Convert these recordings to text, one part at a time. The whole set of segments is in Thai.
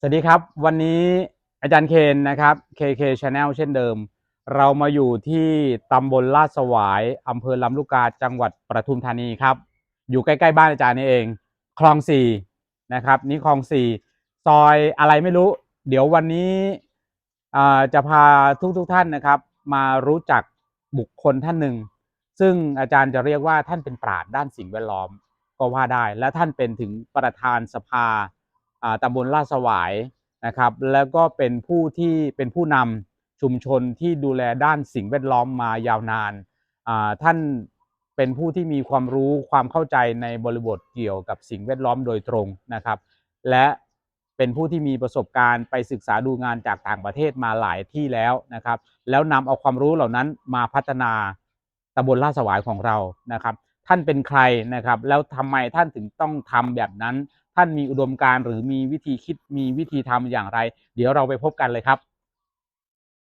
สวัสดีครับ วันนี้อาจารย์เคนนะครับ KK Channel เช่นเดิม เรามาอยู่ที่ตำบลลาดสวายอำเภอลำลูกกาจังหวัดปทุมธานีครับ อยู่ใกล้ๆบ้านอาจารย์นี่เอง คลองสี่นะครับนี่คลองสี่ซอยอะไรไม่รู้ เดี๋ยววันนี้จะพาทุกๆท่านนะครับ มารู้จักบุคคลท่านหนึ่ง ซึ่งอาจารย์จะเรียกว่าท่านเป็นปราชญ์ด้านสิ่งแวดล้อมก็ว่าได้ และท่านเป็นถึงประธานสภา ตำบลลาดสวายนะครับ แล้วก็เป็นผู้ที่เป็นผู้นำชุมชนที่ดูแลด้านสิ่งแวดล้อมมายาวนาน ท่านเป็นผู้ที่มีความรู้ความเข้าใจในบริบทเกี่ยวกับสิ่งแวดล้อมโดยตรงนะครับ และเป็นผู้ที่มีประสบการณ์ไปศึกษาดูงานจากต่างประเทศมาหลายที่แล้วนะครับ แล้วนำเอาความรู้เหล่านั้นมาพัฒนาตำบลลาดสวายของเรานะครับ ท่านเป็นใครนะครับ แล้วทำไมท่านถึงต้องทำแบบนั้น ท่านมีอุดมการณ์หรือมีวิธีคิดมีวิธีทำอย่างไร เดี๋ยวเราไปพบกันเลยครับ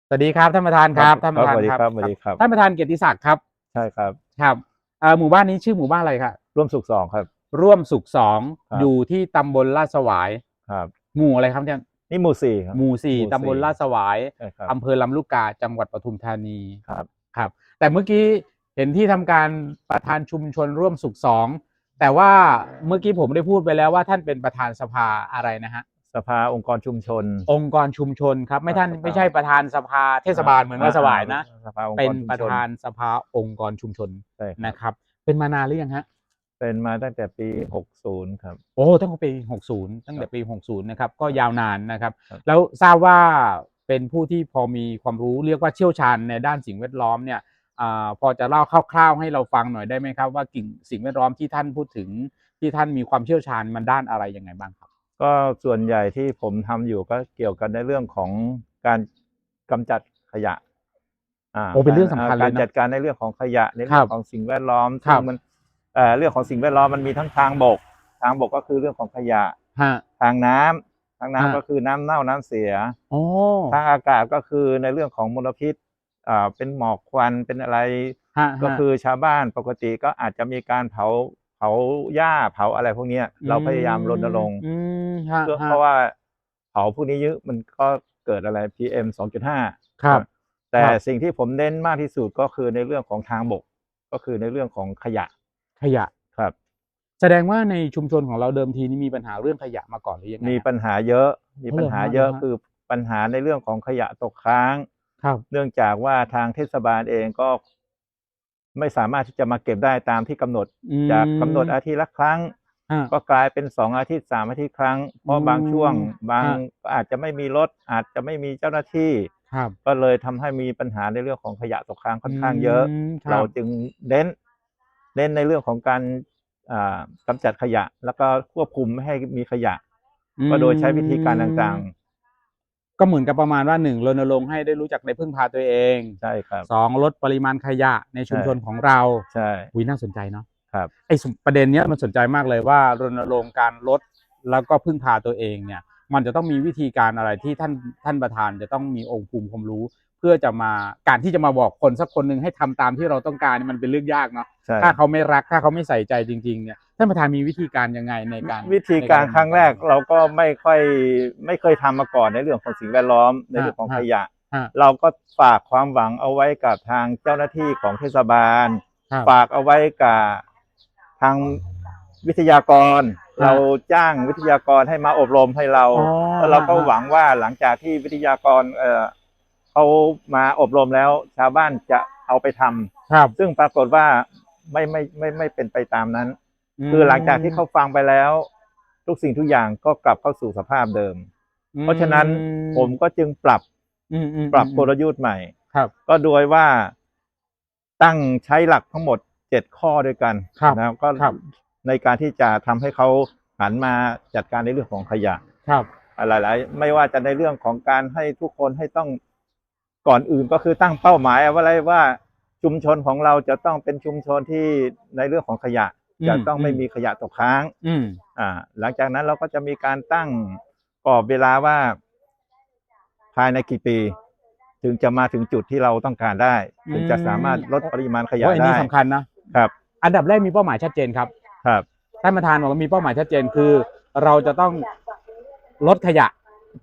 สวัสดีครับท่านประธานครับท่านประธานสวัสดีครับครับสวัสดีครับท่านประธานเกียรติศักดิ์ครับ ใช่ครับครับเอ่อหมู่บ้านนี้ชื่อหมู่บ้านอะไรครับร่วมสุขสองครับ ร่วมสุขสองครับอยู่ที่ตำบลลาดสวายครับ หมู่อะไรครับเนี่ยนี่หมู่สี่ครับหมู่สี่หมู่สี่ตำบลลาดสวายใช่ครับอำเภอลำลูกกาจังหวัดปทุมธานีครับครับ แต่เมื่อกี้เห็นที่ทำการประธานชุมชนร่วมสุขสอง แต่ว่าเมื่อกี้ผมได้พูดไปแล้วว่าท่านเป็นประธานสภาอะไรนะฮะ สภาองค์กรชุมชน องค์กรชุมชนครับ ไม่ท่านสภาไม่ใช่ประธานสภาเทศบาลเหมือนว่าสวายนะ สภาองค์เป็กนรชุมประชนธานสภาองค์กรชุมชนใช่ครับนะครับ เป็นมานานหรือยังฮะ เป็นมาตั้งแต่ปีหกศูนย์ครับ โอ้ตั้งแต่ปี 60 ตั้งแต่ปี 60 นะครับ ก็ยาวนานนะครับ ครับ แล้วทราบว่าเป็นผู้ที่พอมีความรู้เรียกว่าเชี่ยวชาญในด้านสิ่งแวดล้อมเนี่ยอา พอจะเล่าคร่าวๆให้เราฟังหน่อยได้ไหมครับ ว่ากิ่งสิ่งแวดล้อมที่ท่านพูดถึงที่ท่านมีความเชี่ยวชาญมันด้านอะไรยังไงบ้างครับ ก็ส่วนใหญ่ที่ผมทำอยู่ก็เกี่ยวกันในเรื่องของการกำจัดขยะาโอ้เป็นเรื่องสำคัญเลยนะการจัดการในเรื่องของขยะในครัเรื่อบงของสิ่งแวดล้อมครัซึ่บงมันเอ่อเรื่องของสิ่งแวดล้อมมันมีทั้งทางบก ทางบกก็คือเรื่องของขยะฮะทางน้ำทางน้ำฮะก็คือน้ำเน่าน้ำเสียโอ้ทางอากาศก็คือในเรื่องของมลพิษอ่า เป็นหมอกควันเป็นอะไรฮะก็ฮะคือชาวบ้านปกติก็อาจจะมีการเผาเผาหญ้าเผาอะไรพวกเนี้ยเราพยายามรณรงค์อืมฮะเพื่อฮะเพราะว่าเผาพวกนี้เยอะมันก็เกิดอะไร PM 2.5ครับ แต่ครับสิ่งที่ผมเน้นมากที่สุดก็คือในเรื่องของทางบก ก็คือในเรื่องของขยะขยะครับ แสดงว่าในชุมชนของเราเดิมทีนี่มีปัญหาเรื่องขยะมาก่อนหรือยังไงมีฮะปัญหาเยอะมีปัญหาเยอะเหรอฮะคือปัญหาในเรื่องของขยะตกค้าง ครับ เนื่องจากว่าทางเทศบาลเองก็ไม่สามารถที่จะมาเก็บได้ตามที่กำหนด อืมจากกำหนดอาทิตย์ละครั้ง ฮะ ก็กลายเป็นสองอาทิตย์สามอาทิตย์ครั้ง เพราะบางช่วงอืมบางฮะ ก็อาจจะไม่มีรถอาจจะไม่มีเจ้าหน้าที่ ครับก็เลยทำให้มีปัญหาในเรื่องของขยะตกค้างค่อนข้างเยอะ มคบ เราจึงเน้นเน้นในเรื่องของการอ่ากำจัดขยะ แล้วก็ควบคุมไม่ให้มีขยะ ก็โดยใช้วิธีการต่าง ก็เหมือนกับประมาณว่าหนึ่งรณรงค์ให้ได้รู้จักในพึ่งพาตัวเองๆใช่ครับสองลดปริมาณขยะในชุมชนใช่ของเราใช่วิน่าสนใจเนาะครับไอ้สมประเด็นเนี้ยมันสนใจมากเลยว่ารณรงค์การลดแล้วก็พึ่งพาตัวเองเนี่ย มันจะต้องมีวิธีการอะไรที่ท่านท่านประธานจะต้องมีองค์ภูมิความรู้ เพื่อจะมาการที่จะมาบอกคนสักคนหนึ่งให้ทำตามที่เราต้องการนี่มันเป็นเรื่องยากเนาะใช่ถ้าเขาไม่รักถ้าเขาไม่ใส่ใจจริง ๆ เนี่ยท่านประธานมีวิธีการยังไงในการวิธีการในครั้งแรกเราก็ไม่ค่อยไม่เคยทำมาก่อนในเรื่องของสิ่งแวดล้อมในเรื่องของฮะขยะฮะเราก็ฝากความหวังเอาไว้กับทางเจ้าหน้าที่ของเทศบาลครับฝากเอาไว้กับทางวิทยากรฮะเราจ้างวิทยากรให้มาอบรมให้เราอ๋อแล้วเราก็ฮะหวังว่าหลังจากที่วิทยากรเอ่อเขามาอบรมแล้วชาวบ้านจะเอาไปทำครับซึ่งปรากฏว่า ไม่ไม่ไม่ไม่เป็นไปตามนั้น คือหลังจากที่เขาฟังไปแล้ว ทุกสิ่งทุกอย่างก็กลับเข้าสู่สภาพเดิม เพราะฉะนั้นผมก็จึงปรับอืมอืมปรับอืมกลยุทธ์ใหม่ครับ ก็โดยว่าตั้งใช้หลักทั้งหมดเจ็ดข้อด้วยกันครับนะครับก็ครับในการที่จะทำให้เขาหันมาจัดการในเรื่องของขยะครับอะไรหลายไม่ว่าจะในเรื่องของการให้ทุกคนให้ต้องก่อนอื่นก็คือตั้งเป้าหมายเอาไว้เลยว่า ชุมชนของเราจะต้องเป็นชุมชนที่ในเรื่องของขยะอืมจะต้องไม่อืมมีขยะตกค้างอืมอ่า หลังจากนั้นเราก็จะมีการตั้งกรอบเวลาว่า ภายในกี่ปี ถึงจะมาถึงจุดที่เราต้องการได้ ถึงจะสามารถลดปริมาณขยะโอ้ยอันนี้ได้สำคัญนะครับ อันดับแรกมีเป้าหมายชัดเจนครับ ครับท่านประธานบอกว่ามีเป้าหมายชัดเจนคือ เราจะต้องลดขยะ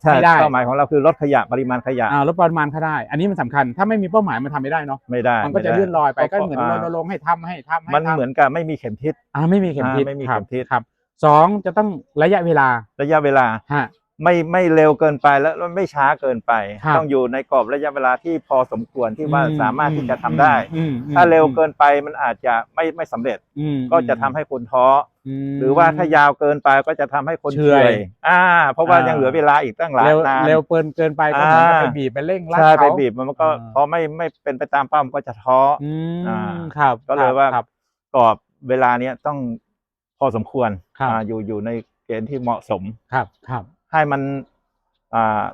ใช่ไม่ได้ เป้าหมายของเราคือลดขยะปริมาณขยะอ่าลดปริมาณก็ได้ อันนี้มันสำคัญ ถ้าไม่มีเป้าหมายมันทำไม่ได้เนาะ ไม่ได้มันก็จะไได้ เลื่อนลอยไป ก็พราะเหมือนอ่ารณรงค์ให้ทำให้ทำให้มันทำเหมือนกับไม่มีเข็มทิศ อ่าไม่มีเข็มทิศอ่าไม่มีครับเข็มทิศครับสองจะต้องระยะเวลาระยะเวลา ฮะ ไม่ไม่เร็วเกินไปแล้วไม่ช้าเกินไป ครับต้องอยู่ในกรอบระยะเวลาที่พอสมควรที่ว่าอืสามารถที่จะทำได้ อืมอืมถ้าเร็วเกินไปมันอาจจะไม่ไม่สำเร็จอืมก็จะทำให้คนท้ออมหรือว่าถ้ายาวเกินไปก็จะทำให้คนเฉื่อยอ่า เพราะว่าอ่ายั ยังเหลือเวลาอีกตั้งหลายเร็วนาน เร็วเกินเกินไปก็เหมือนกับอ่า ไปบีบไปเร่งรัดใช่เขา ไปบีบมันก็อ่า พอไม่ไม่เป็นไปตามเป้ามันก็จะท้ออืมอ่าครับก็เลยว่า ครับ กรอบเวลาเนี้ยต้องพอสมควรครับอ่าอยู่อยู่ในเกณฑ์ที่เหมาะสม ครับครับ ให้มันอ่า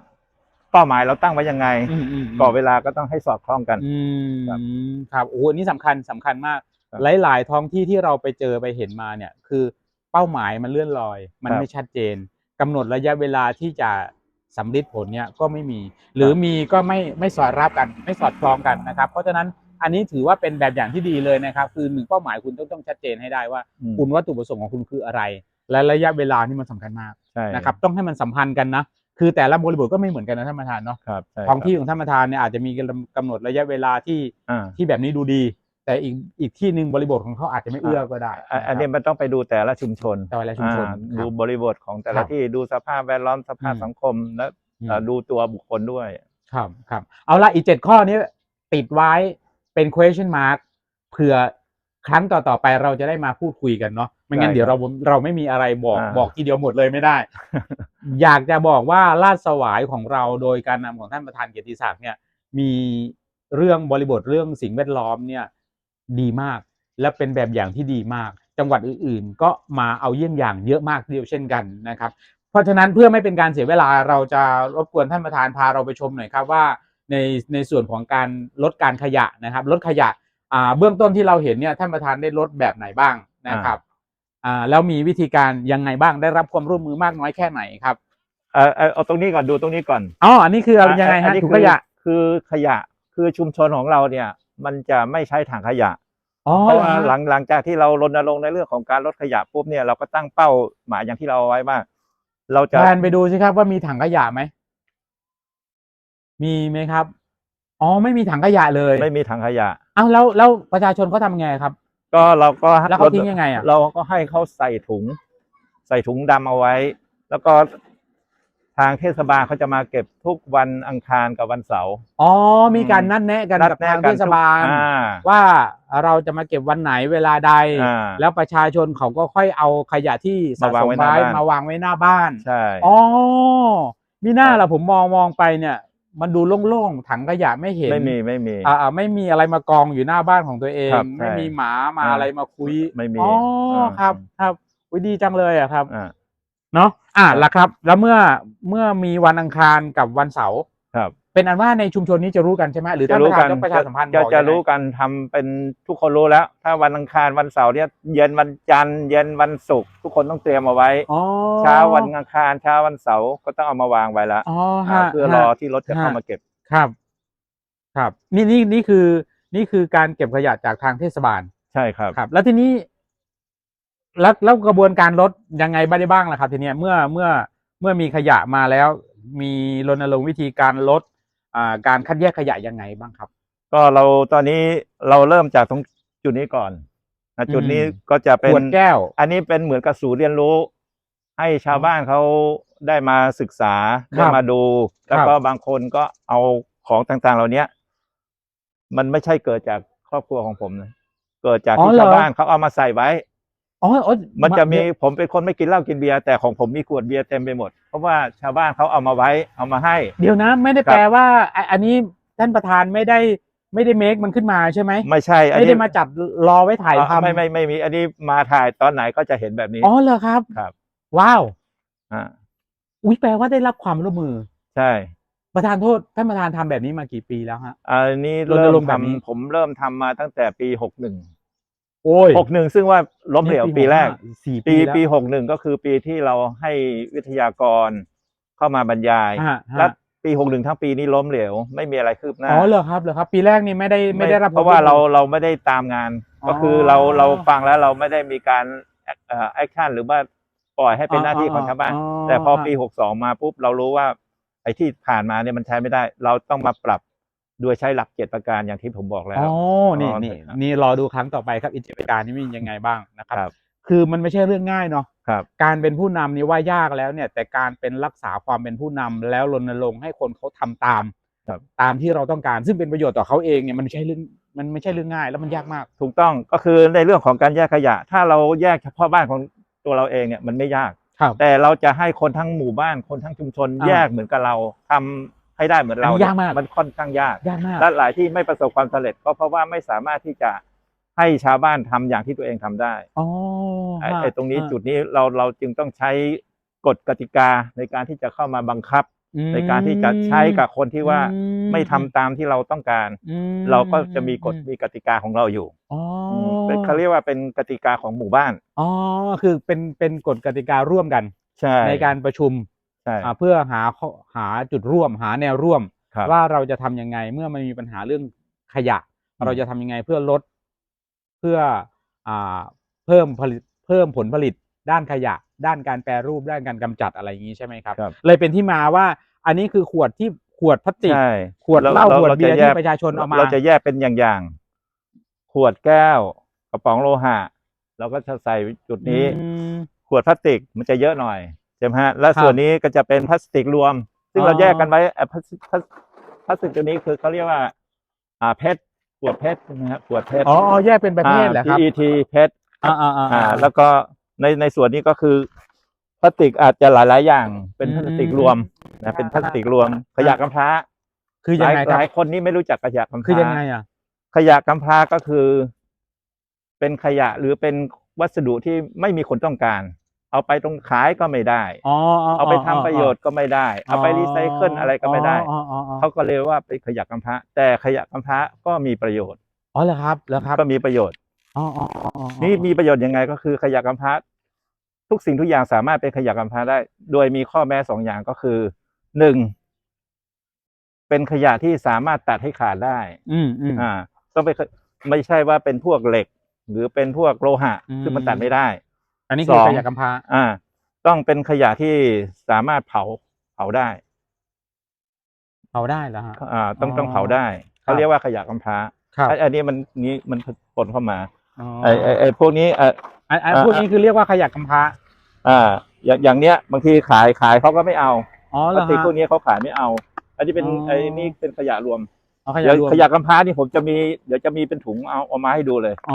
เป้าหมายเราตั้งไว้ยังไงอืมอืมกรอบเวลาก็ต้องให้สอดคล้องกันอืมครับครับโอ้โหอันนี้สำคัญสำคัญมากครับหลาย ๆ ท้องที่ที่เราไปเจอไปเห็นมาเนี่ย คือเป้าหมายมันเลื่อนลอย มันครับไม่ชัดเจนกำหนดระยะเวลาที่จะสำลิดผลเนี่ยก็ไม่มี หรือมีก็ไม่ไม่สอดรับกัน ไม่สอดคล้องกันนะครับ เพราะฉะนั้นอันนี้ถือว่าเป็นแบบอย่างที่ดีเลยนะครับ คือหนึ่งเป้าหมายคุณต้องต้องชัดเจนให้ได้ว่าอืมคุณวัตถุประสงค์ของคุณคืออะไร และระยะเวลานี่มันสำคัญมากใช่นะครับต้องให้มันสัมพันธ์กันนะ คือแต่ละบริบทก็ไม่เหมือนกันนะท่านประธานเนาะครับใช่ท้องที่ครับของท่านประธานเนี่ยอาจจะมีกำหนดระยะเวลาที่อ่าที่แบบนี้ดูดี แต่อีกอีกที่หนึ่งบริบทของเขาอาจจะไม่เอื้อก็ได้อะอันนี้มันต้องไปดูแต่ละชุมชนแต่ละชุมชนอ่าครัดูบบริบทของแต่ครัละบที่ดูสภาพแวดล้อมสภาพอืมสังคมและอืมเอ่อดูตัวบุคคลด้วยครับครับเอาละอีกเจ็ดข้อนี้ติดไว้เป็น question mark เผื่อ ครั้งต่อๆไปเราจะได้มาพูดคุยกันเนาะไม่งั้นได้เดี๋ยวเราเราไม่มีอะไรบอกอ่าบอกทีเดียวหมดเลยไม่ได้ อยากจะบอกว่าลาดสวายของเราโดยการนำของท่านประธานเกียรติศักดิ์เนี่ยมีเรื่องบริบทเรื่องสิ่งแวดล้อมเนี่ยดีมากและเป็นแบบอย่างที่ดีมาก จังหวัดอื่นๆ ก็มาเอาเยี่ยงอย่างเยอะมากเดียวเช่นกันนะครับ เพราะฉะนั้นเพื่อไม่เป็นการเสียเวลาเราจะรบกวนท่านประธานพาเราไปชมหน่อยครับว่าในในส่วนของการลดการขยะนะครับลดขยะ อ่าเบื้องต้นที่เราเห็นเนี่ยท่านประธานได้ลดแบบไหนบ้างนะครับอ่าแล้วมีวิธีการยังไงบ้างได้รับความร่วมมือมากน้อยแค่ไหนครับเอ่อเอ่อเอาตรงนี้ก่อนดูตรงนี้ก่อนอ๋ออันนี้คือเอายังไงอัฮะนนี้ถุงคือขยะคือขยะคือชุมชนของเราเนี่ย มันจะไม่ใช้ถังขยะอ๋อเพราะว่าหลังหลังจากที่เรารณรงค์ในเรื่องของการลดขยะปุ๊บเนี่ยเราก็ตั้งเป้าหมายอย่างที่เราเอาไว้ว่าเราจะแทนไปดูสิครับว่ามีถังขยะไหมมีไหมครับ อ๋อไม่มีถังขยะเลย ไม่มีถังขยะ เอ้าแล้วแล้วประชาชนเขาทำไงครับ ก็เราก็แล้วเขาทิ้งยังไงอะเราก็ให้เขาใส่ถุง ใส่ถุงดำเอาไว้ แล้วก็ทางเทศบาลเขาจะมาเก็บทุกวันอังคารกับวันเสาร์ อ๋อ มีการนัดแนะกันกับทางเทศบาล อ่าว่าเราจะมาเก็บวันไหนเวลาใด อ่าแล้วประชาชนเขาก็ค่อยเอาขยะที่สะมาวาสงมไว้หน้าไว้บ้าน มาวางไว้หน้าบ้าน ใช่ อ๋อ มีหน้าครับ ล่ะผมมองมองไปเนี่ย มันดูโล่งๆถังขยะไม่เห็นไม่มีไม่มีอ่าอ่าไม่มีอะไรมากองอยู่หน้าบ้านของตัวเองครับไม่ใช่มีหมามาอ่าอะไรมาคุยไม่มีอ๋ออ่าครับครับอุ้ยดีจังเลยอะครับอ่าเนาะอะครับละครับ แล้วเมื่อเมื่อมีวันอังคารกับวันเสาร์ครับ เป็นอันว่าในชุมชนนี้จะรู้กันใช่ไหมหรือจะท่านปรู้ระธากันนต้องประชาสัมพันธ์จะบอกจะยังไงรู้กันทำเป็นทุกคนรู้แล้ว ถ้าวันอังคารวันเสาร์เนี่ยเย็นวันจันทร์เย็นวันศุกร์ทุกคนต้องเตรียมเอาไว้ อ๋อเช้าวันอังคารเช้าวันเสาร์ก็ต้องเอามาวางไว้แล้วอ๋ออ่าฮะเพื่อรอฮะที่รถจะเข้าฮะมาเก็บ ครับ ครับ นี่นี่นี่คือ นี่คือการเก็บขยะจากทางเทศบาล ใช่ครับ ครับ แล้วทีนี้ แล้วแล้วกระบวนการลดยังไงบ้างได้บ้างล่ะครับ ทีเนี้ยเมื่อเมื่อเมื่อมีขยะมาแล้ว มีรณรงค์วิธีการลดอ่า การคัดแยกขยะยังไงบ้างครับ ก็เราตอนนี้เราเริ่มจากตรงจุดนี้ก่อนนะจุดนี้อืมก็จะเป็นขวดแก้ว อันนี้เป็นเหมือนกับศูนย์เรียนรู้ ให้ชาวบ้านเขาได้มาศึกษาครับได้มาดู แล้วก็ครับบางคนก็เอาของต่างๆ เหล่านี้มันไม่ใช่เกิดจากครอบครัวของผมนะเกิดจากอ๋อที่เหรอชาวบ้านเขาเอามาใส่ไว้ อ๋ออ๋อมันจะมีผมเป็นคนไม่กินเหล้ากินเบียร์แต่ของผมมีขวดเบียร์เต็มไปหมด เพราะว่าชาวบ้านเขาเอามาไว้เอามาให้ เดี๋ยวนะ ไม่ได้ครับแปลว่าอะอันนี้ท่านประธานไม่ได้ไม่ได้เมคมันขึ้นมาใช่ไหมไม่ใช่อันไม่นี้ได้มาจัดรอไว้ถ่ายอ่าทำไม่ไม่ไม่มีอันนี้มาถ่ายตอนไหนก็จะเห็นแบบนี้อ๋อเหรอครับครับ ว้าวอ่าอุ้ยแปลว่าได้รับความร่วมมือ ใช่ประธานโทษท่านประธานทำแบบนี้มากี่ปีแล้วฮะอันนี้รณเริ่รมงค์แบบนี้ทำผมเริ่มทำมาตั้งแต่ปีหกหนึ่ง โอ้ยหกหนึ่งซึ่งว่าล้มเหลวนี่ปีแรก65สี่ปีปีแล้วปีหกหนึ่งก็คือปีที่เราให้วิทยากรเข้ามาบรรยาย ฮะฮะและปีหกหนึ่งทั้งปีนี้ล้มเหลว ไม่มีอะไรคืบหน้าอ๋อเหรอครับเหรอครับ ปีแรกนี่ไม่ได้ไม่ได้รับเพราะว่าเราเราไม่ได้ตามงานอ๋อก็คือเราเราฟังแล้วเราไม่ได้มีการแอคชั่นหรือว่าปล่อยให้เป็นหน้าที่ของชาวบ้าน แต่พอปีหกสองมาปุ๊บเรารู้ว่าไอ้ที่ผ่านมาเนี่ยมันใช้ไม่ได้ เราต้องมาปรับ โดยใช้หลักเจ็ดประการอย่างที่ผมบอกแล้วอ๋อนี่อ๋อนี่ครับนี่รอดูครั้งต่อไปครับอิจการนี่มียังไงบ้างนะครับครับ คือมันไม่ใช่เรื่องง่ายเนาะครับการเป็นผู้นำนี่ว่ายากแล้วเนี่ย แต่การเป็นรักษาความเป็นผู้นำแล้วรณรงค์ให้คนเขาทำตามครับตามที่เราต้องการซึ่งเป็นประโยชน์ต่อเขาเองเนี่ยมันไม่ใช่เรื่องมันไม่ใช่เรื่องง่ายแล้วมันยากมาก ถูกต้องก็คือในเรื่องของการแยกขยะ ถ้าเราแยกเฉพาะบ้านของตัวเราเองเนี่ยมันไม่ยากครับแต่เราจะให้คนทั้งหมู่บ้านคนทั้งชุมชนอ่าแยกเหมือนกับเราทำ ให้ได้เหมือนเราอันนี้ยากมากมันค่อนข้างยากยากมากและหลายที่ไม่ประสบความสำเร็จก็เพราะว่าไม่สามารถที่จะให้ชาวบ้านทำอย่างที่ตัวเองทำได้อ๋อไอ้ฮะไอ้ตรงนี้ฮะจุดนี้เราเราจึงต้องใช้กฎกติกาในการที่จะเข้ามาบังคับอืมในการที่จะใช้กับคนที่ว่าอืไม่ทำตามที่เราต้องการอืมเราก็จะมีกฎอืมีกติกาของเราอยู่อ๋อเป็นเขาเรียกว่าเป็นกติกาของหมู่บ้านอ๋อคือเป็นเป็นกฎกติการร่วมกันใช่ในการประชุม ใช่ อ่าเพื่อหาข้อหาจุดร่วมหาแนวร่วม ครับ ว่าเราจะทำยังไงเมื่อมันมีปัญหาเรื่องขยะ อืม เราจะทำยังไงเพื่อลด เพื่ออ่าเพิ่มผลิตเพิ่มผลผลิตด้านขยะ ด้านการแปรรูปด้านการกำจัดอะไรอย่างนี้ใช่ไหมครับ ครับเลยเป็นที่มาว่าอันนี้คือขวดที่ขวดพลาสติก ใช่ขวดเหล้าขวดเบียร์แกที่ประชาชนเอามา เราจะแยกเป็นอย่างๆขวดแก้วกระป๋องโลหะเราก็จะใส่จุดนี้ อืมขวดพลาสติกมันจะเยอะหน่อยใช่ไหมฮะและครับส่วนนี้ก็จะเป็นพลาสติกรวม ซึ่งอ๋อเราแยกกันไว้เอ่อพลาสติกพลาสพลาสติกตัวนี้คือเขาเรียกว่า อ่าเพชรขวดเพชรใช่ไหมฮะขวดเพชรอ๋ออ๋อแยกเป็นประเภทเหรอครับอ่า PET เพชรอ่าอ่าอ่าอ่าแล้วก็ในในส่วนนี้ก็คือพลาสติกอาจจะหลายๆอย่าง เป็นอืมพลาสติกรวมนะเป็นพลาสติกรวม ขยะกำพร้า คือยังไงหลาครัหบลายคนนี่ไม่รู้จักขยะกำพร้าคือยังไงอะขยะกำพร้าก็คือ เป็นขยะหรือเป็นวัสดุที่ไม่มีคนต้องการ เอาไปตรงขายก็ไม่ได้ อ๋อเอาไปทำประโยชน์ก็ไม่ได้ เอาไปรีไซเคิลอะไรก็ไม่ได้อ๋ออ๋ออ๋อเขาก็เลยว่าเป็นขยะกำพร้าแต่ขยะกำพร้าก็มีประโยชน์ อ๋อเหรอครับเหรอครับ ก็มีประโยชน์อ๋ออ๋ออ๋ออ๋อนี่มีประโยชน์ยังไงก็คือขยะกำพร้าทุกสิ่งทุกอย่างสามารถเป็นขยะกำพร้าได้ โดยมีข้อแม้สองอย่างก็คือหนึ่งเป็นขยะที่สามารถตัดให้ขาดได้ อืมอืมอ่า ต้องไปนไม่ใช่ว่าเป็นพวกเหล็ก หรือเป็นพวกโลหะอืมซึ่งมันตัดไม่ได้อั นนี้คือสองขยะกำพร้าอ่า ต้องเป็นขยะที่สามารถเผาเผาได้ เผาได้เหรอฮะอ่า ต้องอ๋อต้องเผาได้ครัเขาบเรียกว่าขยะกำพร้าครับไอ้อันนี้มันนี้มันปนเข้ามาอ๋อไอ้ไอ้ไอ้พวกนี้เอ่ออันอันอ่าพวกนี้คือเรียกว่าขยะกำพร้าอ่า อย่างอย่างเนี้ยบางทีขายขายเขาก็ไม่เอาอ๋อพเหรลาอสติกฮะพวกนี้เขาขายไม่เอา อันนี้เป็นอ๋อไอ้นี่เป็นขยะรวมอ๋อขเดี๋ยะยวรวมขยะกำพร้านี่ผมจะมีเดี๋ยวจะมีเป็นถุงเอาเอามาให้ดูเลยอ๋อ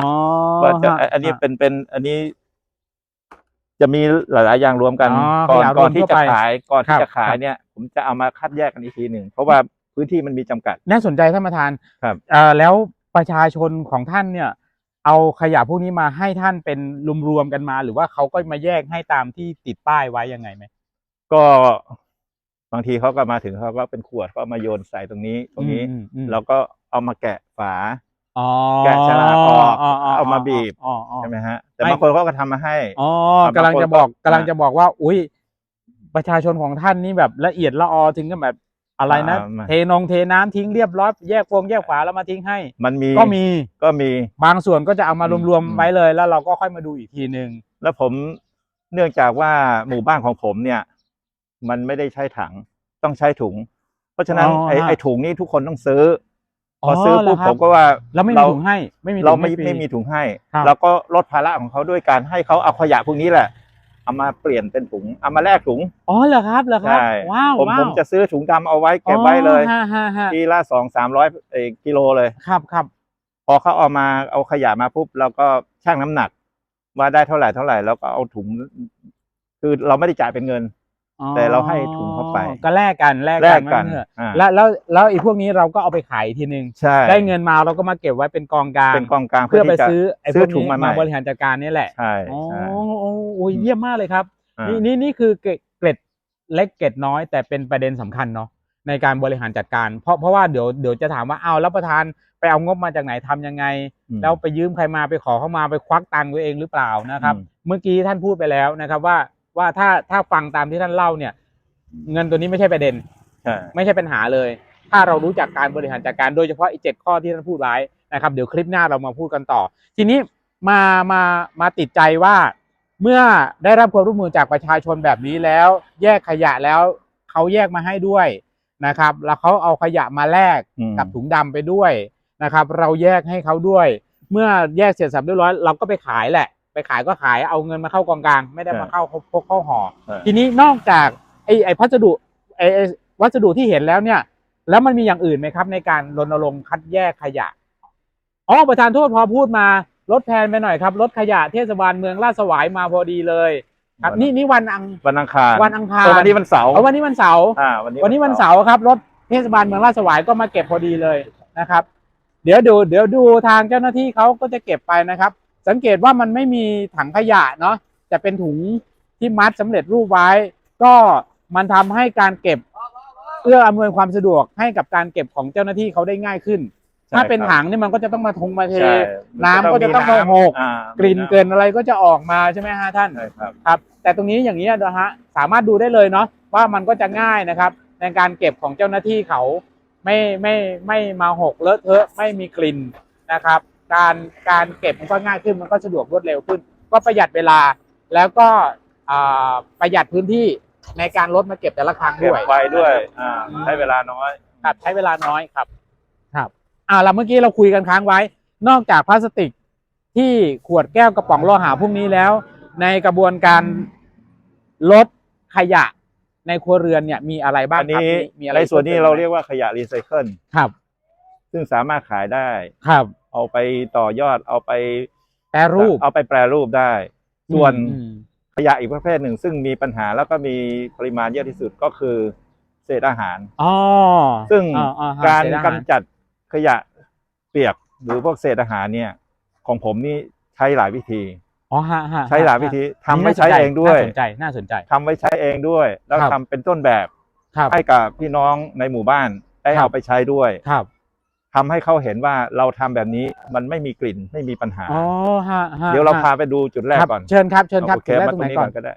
ว่าจะฮะอันนี้ฮะเป็นเป็นอันนี้ จะมีหลาย ๆ อย่างรวมกัน อ๋อก่อนขยะรวมก่อนที่ทั่วจะไปขายก่อนครัที่บจะขายครับเนี่ย ผมจะเอามาคัดแยกกันอีกทีหนึ่งเพราะว่าพื้นที่มันมีจำกัด น่าสนใจท่านประธานครับ เอ่อแล้วประชาชนของท่านเนี่ย เอาขยะพวกนี้มาให้ท่านเป็นรวมๆกันมา หรือว่าเขาก็มาแยกให้ตามที่ติดป้ายไว้ยังไงไหม ก็บางทีเขาก็มาถึงเขาก็เป็นขวดเขามาโยนใส่ตรงนี้ตรงนี้ อืมอืมเราก็เอามาแกะฝาอ๋อ แกะฉลากออกอ๋อเอามาบีบอ๋ออ๋อใช่ไหมฮะ แต่ไม่บางคนเขาก็ทำมาให้อ๋ออ่ากำลังจะบอกบางคนก็กำลังจะบอกว่า อุ้ยประชาชนของท่านนี่แบบละเอียดละออถึงกับแบบอะไรนะอ่ามาเทนงเทน้ำทิ้งเรียบร้อยแยกฟงแยกฝาแล้วมาทิ้งให้ มันมีก็มีก็มีบางส่วนก็จะเอามาอืมรวมอืมๆไว้เลย แล้วเราก็ค่อยมาดูอีกทีหนึ่งแล้วผมเนื่องจากว่าหมู่บ้านของผมเนี่ย มันไม่ได้ใช้ถังต้องใช้ถุง เพราะฉะนั้นอ๋อไอ้ฮะไอ้ถุงนี้ทุกคนต้องซื้ออ พอซื้อเหรปุ๊บครับผมก็ว่าแล้วไม่มีเราถุงให้ไม่มีถุงเราไม่ให้ฟไม่มีถุงให้ครับเราก็ลดภาระของเขาด้วยการให้เขาเอาขยะพวกนี้แหละเอามาเปลี่ยนเป็นถุงเอามาแลกถุงอ๋อเหรอครับเหรอครับใช่ว้าวผมว้าวผมจะซื้อถุงดำเอาไว้เก็บไว้เลยอ๋อฮะฮะฮะทีละสองสามร้อยกิโลเลยครับครับพอเขาเอามาเอาขยะมาปุ๊บเราก็ชั่งน้ำหนัก ว่าได้เท่าไหร่เท่าไหร่แล้วก็เอาถุง คือเราไม่ได้จ่ายเป็นเงินอ๋อ แต่เราให้ถุงเข้าไปก็แลกกันแลกแลกักนกันว่าเถอะอ่าแล้วแล้วแล้วไอ้พวกนี้เราก็เอาไปขายอีกทีหนึ่งใช่ได้เงินมาเราก็มาเก็บไว้เป็นกองกลางเป็นกองกลางเพื่อไปที่จะซื้อไอ้ซื้พอวกถุงนี้มาใหม่มาบริหารจัดการนี่แหละใช่อ๋อใช่โอ้โอ้ยเยี่ยมมากเลยครับอ่านี่นี่นี่คือเกร็ดเกร็ดเล็กเกร็ดน้อยแต่เป็นประเด็นสำคัญเนาะในการบริหารจัดการ เพราะเพราะว่าเดี๋ยวเดี๋ยวจะถามว่าเอาแล้วประธานไปเอางบมาจากไหนทำยังไงอืมแล้วไปยืมใครมาไปขอเข้ามาไปควักตังค์ตัวเองหรือเปล่านะครับอืมเมื่อกี้ท่านพูดไปแล้วนะครับว่า ว่าถ้าถ้าฟังตามที่ท่านเล่าเนี่ย เงินตัวนี้ไม่ใช่ประเด็นใช่ไม่ใช่ปัญหาเลย ถ้าเรารู้จักการบริหารจัดการโดยเฉพาะอีเจ็ดข้อที่ท่านพูดไว้นะครับเดี๋ยวคลิปหน้าเรามาพูดกันต่อ ทีนี้มามามาติดใจว่า เมื่อได้รับความร่วมมือจากประชาชนแบบนี้แล้ว แยกขยะแล้วเขาแยกมาให้ด้วยนะครับ แล้วเขาเอาขยะมาแลกอืมกับถุงดำไปด้วยนะครับ เราแยกให้เขาด้วย เมื่อแยกเสร็จสับเรียบร้อยเราก็ไปขายแหละ ไปขายก็ขายเอาเงินมาเข้ากองกลาง ไม่ได้มาเข้าพกเข้าห่อเออทีนี้นอกจากไอ้ไอ้พัสดุไอ้ไอ้วัสดุที่เห็นแล้วเนี่ย แล้วมันมีอย่างอื่นไหมครับ ในการรณรงค์คัดแยกขยะอ๋อประธานโทษพอพูดมาลดแพนไปหน่อยครับรถขยะเทศบาลเมืองลาดสวายมาพอดีเลย ครับ นี่นี่วันอังวันอังคารวันอังคารเออวันนี้วันเสาร์เอาวันนี้วันเสาร์อ่าวันนี้วันนี้วันเสาร์ครับรถเทศบาลเมืองลาดสวายก็มาเก็บพอดีเลยนะครับ เดี๋ยวดู เดี๋ยวดูทางเจ้าหน้าที่เขาก็จะเก็บไปนะครับ สังเกตว่ามันไม่มีถังขยะเนาะแต่เป็นถุงที่มัดสำเร็จรูปไว้ ก็มันทำให้การเก็บเอื้ออำนวยความสะดวกให้กับการเก็บของเจ้าหน้าที่เขาได้ง่ายขึ้นใช่ถ้าเป็นครับถังเนี่ยมันก็จะต้องมาทงมาเทใช่น้ำก็จะต้องมาหกอ่ากลิ่นเกินอะไรก็จะออกมาใช่ไหมฮะท่านใช่ครับครับ แต่ตรงนี้อย่างนี้ยนะฮะสามารถดูได้เลยเนาะว่ามันก็จะง่ายนะครับ ในการเก็บของเจ้าหน้าที่เขาไม่ไม่ไม่มาหกเลอะเทอะไม่มีกลิ่นนะครับ การการเก็บมันก็ง่ายขึ้นมันก็สะดวกรวดเร็วขึ้น ก็ประหยัดเวลาแล้วก็อ่าประหยัดพื้นที่ในการรถมาเก็บแต่ละครั้งเก็บด้วยไว้ด้วยอ่าใช้เวลาน้อยครับใช้เวลาน้อยครับครับอ่าเราเมื่อกี้เราคุยกันค้างไว้ นอกจากพลาสติกที่ขวดแก้วกระป๋องโลหะพวกนี้แล้ว ในกระบวนการลดขยะในครัวเรือนเนี่ยมีอะไรบ้างอันครับนี้มีมีอะไรในส่วนนี้พิ่มติมเราไหมเรียกว่าขยะรีไซเคิลครับ ซึ่งสามารถขายได้ครับ เอาไปต่อยอดเอาไปแปรรูป เอาไปแปรรูปได้ ส่วนอืมขยะอีกประเภทหนึ่ง ซึ่งมีปัญหาแล้วก็มีปริมาณเยอะที่สุดก็คือเศษอาหารอ๋อซึ่งอ่อ่ฮะการเศษอหกำจัดขยะเปียกหรือพวกเศษอาหารเนี่ย ของผมนี่ใช้หลายวิธีอ๋อฮะฮะใช้หลายวิธีฮะทำไว้ใช้เองด้วยน่าสนใจน่าสนใจทำไว้ใช้เองด้วย แล้วครับทำเป็นต้นแบบครับให้กับพี่น้องในหมู่บ้านได้ครับเอาไปใช้ด้วยครับ ทำให้เขาเห็นว่าเราทำแบบนี้มันไม่มีกลิ่นไม่มีปัญหาอ๋อฮะฮะเดี๋ยวเราฮะพาไปดูจุดแรกครับก่อนเชิญครับเชิญครับโอเคจุดแรกมาตตรรงงไหนนี้ก่ก่ออนนก็ได้